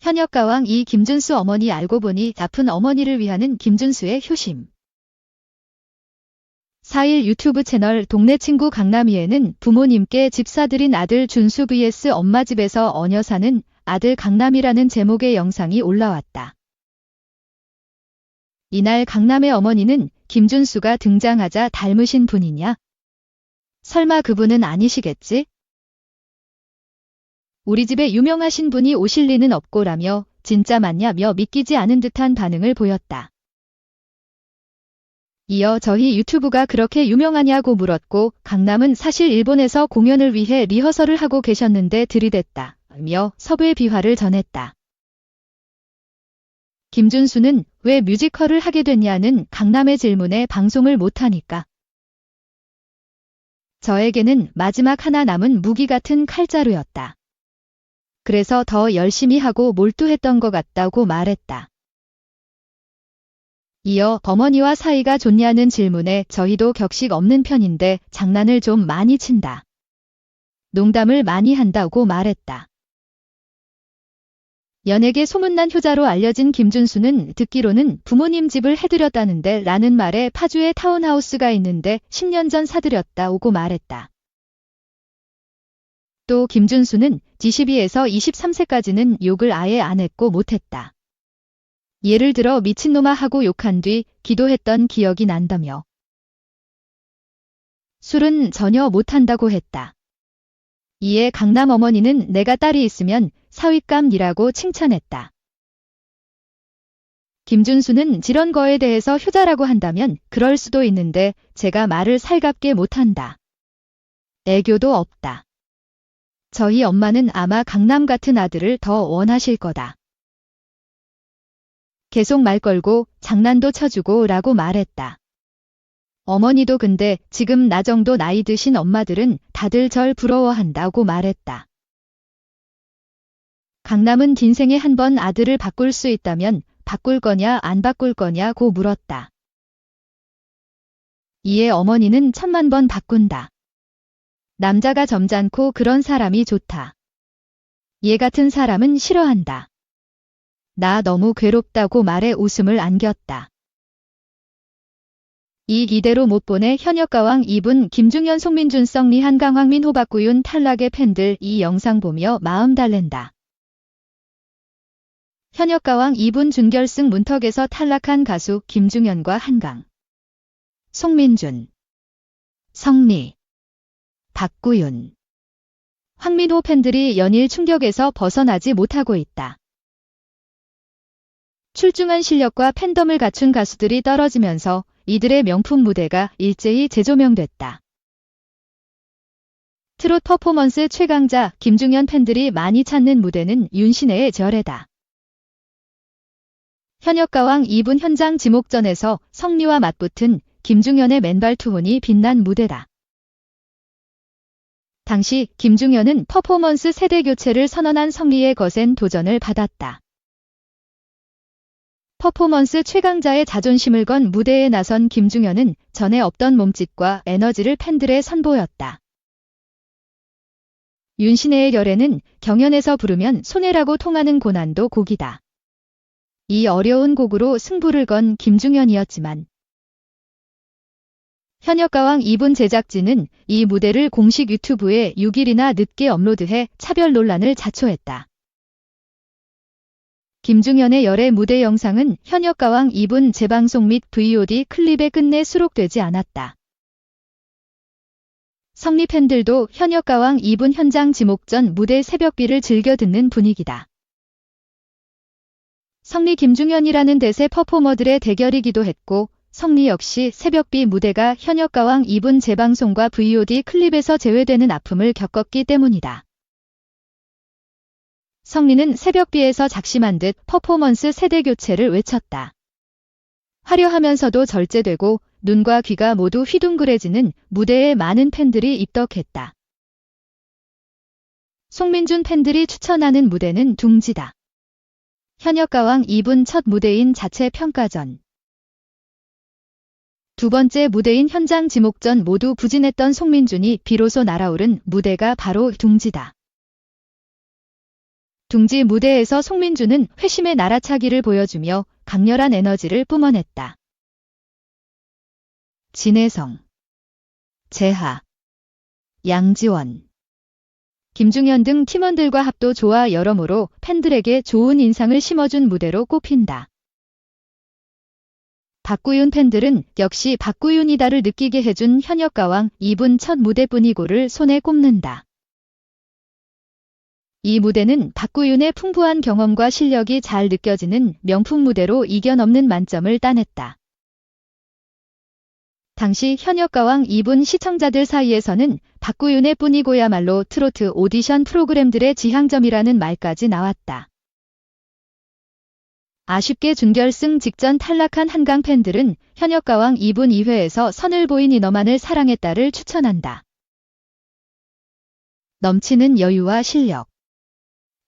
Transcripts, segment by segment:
현역 가왕 이 김준수 어머니 알고 보니 아픈 어머니를 위하는 김준수의 효심. 4일 유튜브 채널 동네 친구 강남이에는 부모님께 집 사들인 아들 준수 vs 엄마 집에서 어녀 사는 아들 강남이라는 제목의 영상이 올라왔다. 이날 강남의 어머니는 김준수가 등장하자 닮으신 분이냐? 설마 그분은 아니시겠지? 우리 집에 유명하신 분이 오실 리는 없고라며 진짜 맞냐며 믿기지 않은 듯한 반응을 보였다. 이어 저희 유튜브가 그렇게 유명하냐고 물었고 강남은 사실 일본에서 공연을 위해 리허설을 하고 계셨는데 들이댔다. 며 섭외 비화를 전했다. 김준수는 왜 뮤지컬을 하게 됐냐는 강남의 질문에 방송을 못하니까. 저에게는 마지막 하나 남은 무기 같은 칼자루였다. 그래서 더 열심히 하고 몰두했던 것 같다고 말했다. 이어 어머니와 사이가 좋냐는 질문에 저희도 격식 없는 편인데 장난을 좀 많이 친다. 농담을 많이 한다고 말했다. 연예계 소문난 효자로 알려진 김준수는 듣기로는 부모님 집을 해드렸다는데 라는 말에 파주에 타운하우스가 있는데 10년 전 사드렸다 오고 말했다. 또 김준수는 G12에서 23세까지는 욕을 아예 안 했고 못했다. 예를 들어 미친놈아 하고 욕한 뒤 기도했던 기억이 난다며. 술은 전혀 못한다고 했다. 이에 강남 어머니는 내가 딸이 있으면 사윗감이라고 칭찬했다. 김준수는 지런 거에 대해서 효자라고 한다면 그럴 수도 있는데 제가 말을 살갑게 못한다. 애교도 없다. 저희 엄마는 아마 강남 같은 아들을 더 원하실 거다. 계속 말 걸고 장난도 쳐주고 라고 말했다. 어머니도 근데 지금 나 정도 나이 드신 엄마들은 다들 절 부러워한다고 말했다. 강남은 긴 생에 한 번 아들을 바꿀 수 있다면 바꿀 거냐 안 바꿀 거냐고 물었다. 이에 어머니는 천만 번 바꾼다. 남자가 점잖고 그런 사람이 좋다. 얘 같은 사람은 싫어한다. 나 너무 괴롭다고 말해 웃음을 안겼다. 이 기대로 못 보내 현역가왕 2분 김중현 송민준 썩리 한강 황민 호박구윤 탈락의 팬들 이 영상 보며 마음 달랜다. 현역가왕 2분 준결승 문턱에서 탈락한 가수 김중현과 한강. 송민준. 성리. 박구윤. 황민호 팬들이 연일 충격에서 벗어나지 못하고 있다. 출중한 실력과 팬덤을 갖춘 가수들이 떨어지면서 이들의 명품 무대가 일제히 재조명됐다. 트롯 퍼포먼스 최강자 김중현 팬들이 많이 찾는 무대는 윤신혜의 절에다. 현역가왕 2분 현장 지목전에서 성리와 맞붙은 김중현의 맨발 투혼이 빛난 무대다. 당시 김중현은 퍼포먼스 세대 교체를 선언한 성리의 거센 도전을 받았다. 퍼포먼스 최강자의 자존심을 건 무대에 나선 김중현은 전에 없던 몸짓과 에너지를 팬들에 선보였다. 윤신혜의 결에는 경연에서 부르면 손해라고 통하는 고난도 곡이다. 이 어려운 곡으로 승부를 건 김중현이었지만 현역가왕 2분 제작진은 이 무대를 공식 유튜브에 6일이나 늦게 업로드해 차별 논란을 자초했다. 김중현의 열애 무대 영상은 현역가왕 2분 재방송 및 VOD 클립에 끝내 수록되지 않았다. 성리 팬들도 현역가왕 2분 현장 지목 전 무대 새벽비를 즐겨 듣는 분위기다. 성리 김중현이라는 대세 퍼포머들의 대결이기도 했고 성리 역시 새벽비 무대가 현역가왕 2분 재방송과 VOD 클립에서 제외되는 아픔을 겪었기 때문이다. 성리는 새벽비에서 작심한 듯 퍼포먼스 세대 교체를 외쳤다. 화려하면서도 절제되고 눈과 귀가 모두 휘둥그레지는 무대에 많은 팬들이 입덕했다. 송민준 팬들이 추천하는 무대는 둥지다. 현역가왕 2분 첫 무대인 자체 평가전. 두 번째 무대인 현장 지목전 모두 부진했던 송민준이 비로소 날아오른 무대가 바로 둥지다. 둥지 무대에서 송민주는 회심의 날아차기를 보여주며 강렬한 에너지를 뿜어냈다. 진혜성, 재하, 양지원, 김중현 등 팀원들과 합도 좋아 여러모로 팬들에게 좋은 인상을 심어준 무대로 꼽힌다. 박구윤 팬들은 역시 박구윤이다를 느끼게 해준 현역 가왕 2분 첫 무대뿐이고를 손에 꼽는다. 이 무대는 박구윤의 풍부한 경험과 실력이 잘 느껴지는 명품 무대로 이겨넘는 만점을 따냈다. 당시 현역 가왕 2분 시청자들 사이에서는 박구윤의 뿐이고야말로 트로트 오디션 프로그램들의 지향점이라는 말까지 나왔다. 아쉽게 준결승 직전 탈락한 한강 팬들은 현역 가왕 2분 2회에서 선을 보인 이너만을 사랑했다를 추천한다. 넘치는 여유와 실력.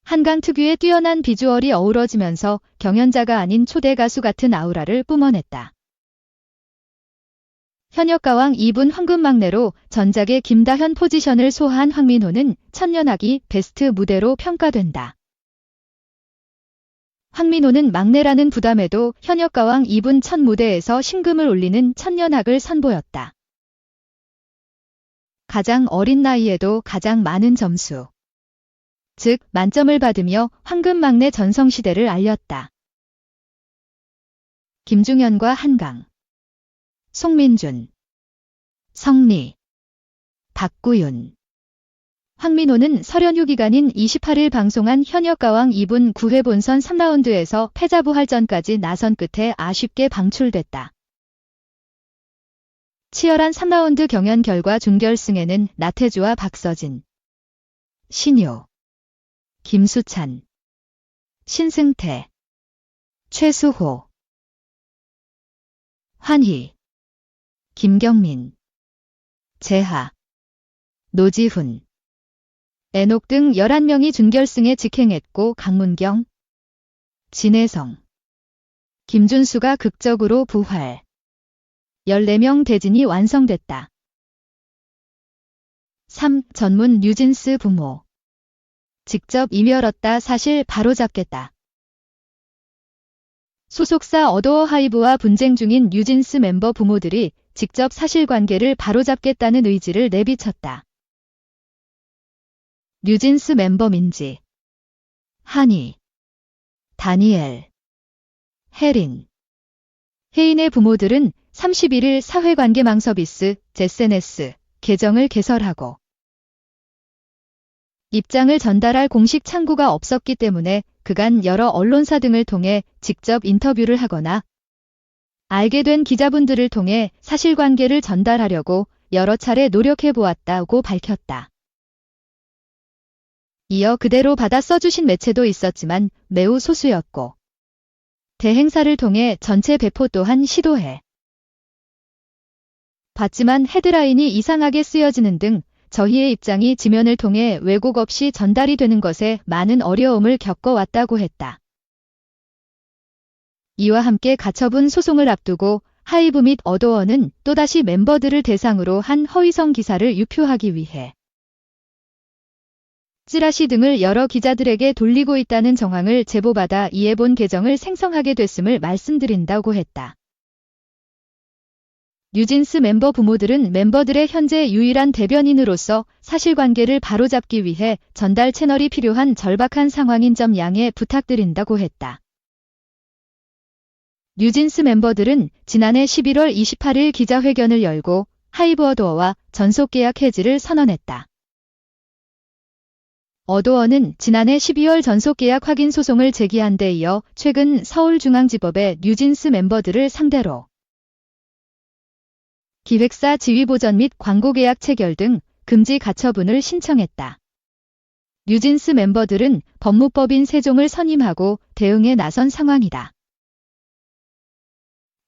한강 특유의 뛰어난 비주얼이 어우러지면서 경연자가 아닌 초대 가수 같은 아우라를 뿜어냈다. 현역 가왕 2분 황금 막내로 전작의 김다현 포지션을 소화한 황민호는 천년하기 베스트 무대로 평가된다. 황민호는 막내라는 부담에도 현역가왕 2분 첫 무대에서 신금을 올리는 천년학을 선보였다. 가장 어린 나이에도 가장 많은 점수. 즉, 만점을 받으며 황금 막내 전성시대를 알렸다. 김중현과 한강. 송민준, 성리, 박구윤. 황민호는 설연휴 기간인 28일 방송한 현역가왕 2분 9회 본선 3라운드에서 패자부활전까지 나선 끝에 아쉽게 방출됐다. 치열한 3라운드 경연 결과 준결승에는 나태주와 박서진, 신효, 김수찬, 신승태, 최수호, 환희, 김경민, 재하, 노지훈, 애녹 등 11명이 준결승에 직행했고 강문경, 진혜성, 김준수가 극적으로 부활. 14명 대진이 완성됐다. 3. 전문 뉴진스 부모. 직접 이멸었다 사실 바로잡겠다. 소속사 어도어 하이브와 분쟁 중인 뉴진스 멤버 부모들이 직접 사실관계를 바로잡겠다는 의지를 내비쳤다. 뉴진스 멤버 민지, 한이, 다니엘, 혜린, 혜인의 부모들은 31일 사회관계망 서비스 제세네스 계정을 개설하고 입장을 전달할 공식 창구가 없었기 때문에 그간 여러 언론사 등을 통해 직접 인터뷰를 하거나 알게 된 기자분들을 통해 사실관계를 전달하려고 여러 차례 노력해 보았다고 밝혔다. 이어 그대로 받아 써주신 매체도 있었지만 매우 소수였고 대행사를 통해 전체 배포 또한 시도해 봤지만 헤드라인이 이상하게 쓰여지는 등 저희의 입장이 지면을 통해 왜곡 없이 전달이 되는 것에 많은 어려움을 겪어왔다고 했다. 이와 함께 가처분 소송을 앞두고 하이브 및 어도어는 또다시 멤버들을 대상으로 한 허위성 기사를 유표하기 위해 찌라시 등을 여러 기자들에게 돌리고 있다는 정황을 제보받아 이에 본 계정을 생성하게 됐음을 말씀드린다고 했다. 뉴진스 멤버 부모들은 멤버들의 현재 유일한 대변인으로서 사실관계를 바로잡기 위해 전달 채널이 필요한 절박한 상황인 점 양해 부탁드린다고 했다. 뉴진스 멤버들은 지난해 11월 28일 기자회견을 열고 하이브 어도어와 전속계약 해지를 선언했다. 어도어는 지난해 12월 전속계약 확인 소송을 제기한 데 이어 최근 서울중앙지법에 뉴진스 멤버들을 상대로 기획사 지휘보전 및 광고계약 체결 등 금지 가처분을 신청했다. 뉴진스 멤버들은 법무법인 세종을 선임하고 대응에 나선 상황이다.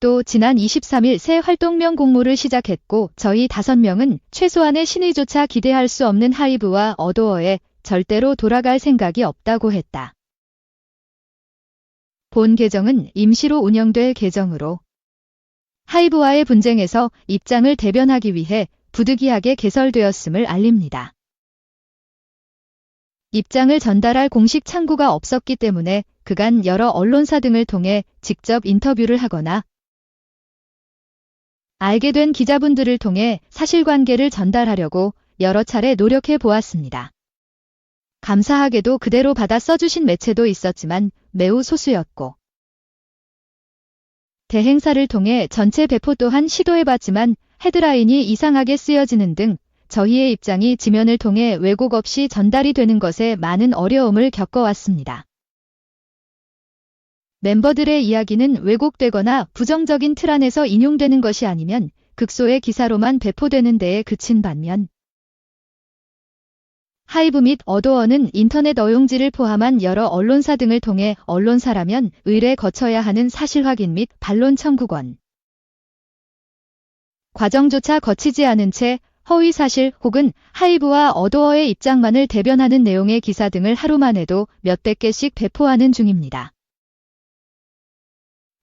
또 지난 23일 새 활동명 공모를 시작했고 저희 5명은 최소한의 신의조차 기대할 수 없는 하이브와 어도어에 절대로 돌아갈 생각이 없다고 했다. 본 계정은 임시로 운영될 계정으로 하이브와의 분쟁에서 입장을 대변하기 위해 부득이하게 개설되었음을 알립니다. 입장을 전달할 공식 창구가 없었기 때문에 그간 여러 언론사 등을 통해 직접 인터뷰를 하거나 알게 된 기자분들을 통해 사실관계를 전달하려고 여러 차례 노력해 보았습니다. 감사하게도 그대로 받아 써주신 매체도 있었지만 매우 소수였고 대행사를 통해 전체 배포 또한 시도해봤지만 헤드라인이 이상하게 쓰여지는 등 저희의 입장이 지면을 통해 왜곡 없이 전달이 되는 것에 많은 어려움을 겪어왔습니다. 멤버들의 이야기는 왜곡되거나 부정적인 틀 안에서 인용되는 것이 아니면 극소의 기사로만 배포되는 데에 그친 반면 하이브 및 어도어는 인터넷 어용지를 포함한 여러 언론사 등을 통해 언론사라면 의뢰 거쳐야 하는 사실 확인 및 반론 청구권 과정조차 거치지 않은 채 허위 사실 혹은 하이브와 어도어의 입장만을 대변하는 내용의 기사 등을 하루만 해도 몇백 개씩 배포하는 중입니다.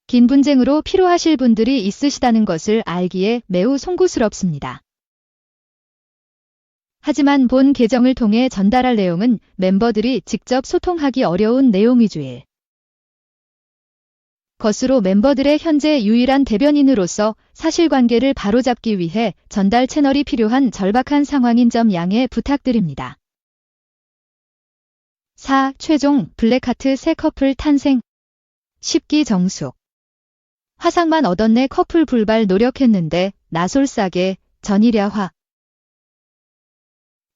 긴 분쟁으로 필요하실 분들이 있으시다는 것을 알기에 매우 송구스럽습니다. 하지만 본 계정을 통해 전달할 내용은 멤버들이 직접 소통하기 어려운 내용 위주일 것으로 멤버들의 현재 유일한 대변인으로서 사실관계를 바로잡기 위해 전달 채널이 필요한 절박한 상황인 점 양해 부탁드립니다. 4. 최종 블랙하트 새 커플 탄생 10기 정숙 화상만 얻었네 커플 불발 노력했는데 나솔싸게 전일야화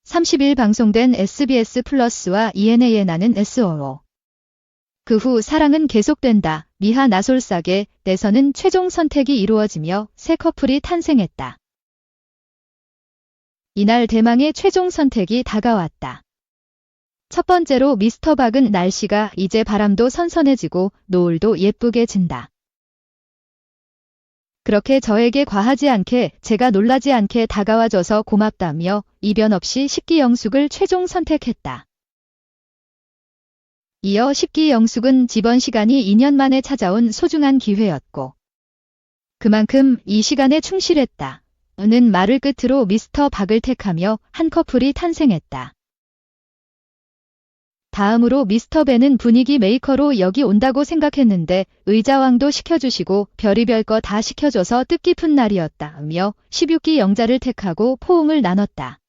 30일 방송된 SBS 플러스와 ENA의 나는 SOO. 그 후 사랑은 계속된다. 미하 나솔싸게 내서는 최종 선택이 이루어지며 새 커플이 탄생했다. 이날 대망의 최종 선택이 다가왔다. 첫 번째로 미스터 박은 날씨가 이제 바람도 선선해지고 노을도 예쁘게 진다. 그렇게 저에게 과하지 않게 제가 놀라지 않게 다가와줘서 고맙다며 이변 없이 10기 영숙을 최종 선택했다. 이어 10기 영숙은 지번 시간이 2년 만에 찾아온 소중한 기회였고 그만큼 이 시간에 충실했다. 는 말을 끝으로 미스터 박을 택하며 한 커플이 탄생했다. 다음으로 미스터 벤은 분위기 메이커로 여기 온다고 생각했는데 의자왕도 시켜주시고 별의별 거 다 시켜줘서 뜻깊은 날이었다며 16기 영자를 택하고 포옹을 나눴다.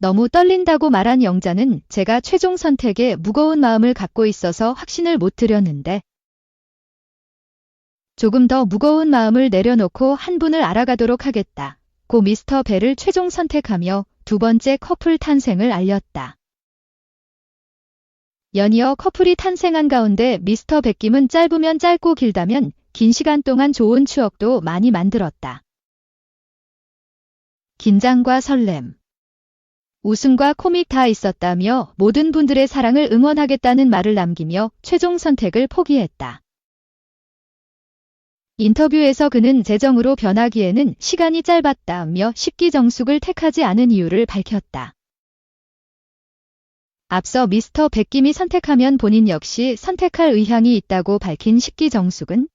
너무 떨린다고 말한 영자는 제가 최종 선택에 무거운 마음을 갖고 있어서 확신을 못 드렸는데 조금 더 무거운 마음을 내려놓고 한 분을 알아가도록 하겠다. 고 미스터 벨을 최종 선택하며 두 번째 커플 탄생을 알렸다. 연이어 커플이 탄생한 가운데 미스터 백김은 짧으면 짧고 길다면 긴 시간 동안 좋은 추억도 많이 만들었다. 긴장과 설렘. 웃음과 코믹 다 있었다며 모든 분들의 사랑을 응원하겠다는 말을 남기며 최종 선택을 포기했다. 인터뷰에서 그는 재정으로 변하기에는 시간이 짧았다며 식기 정숙을 택하지 않은 이유를 밝혔다. 앞서 미스터 백김이 선택하면 본인 역시 선택할 의향이 있다고 밝힌 식기 정숙은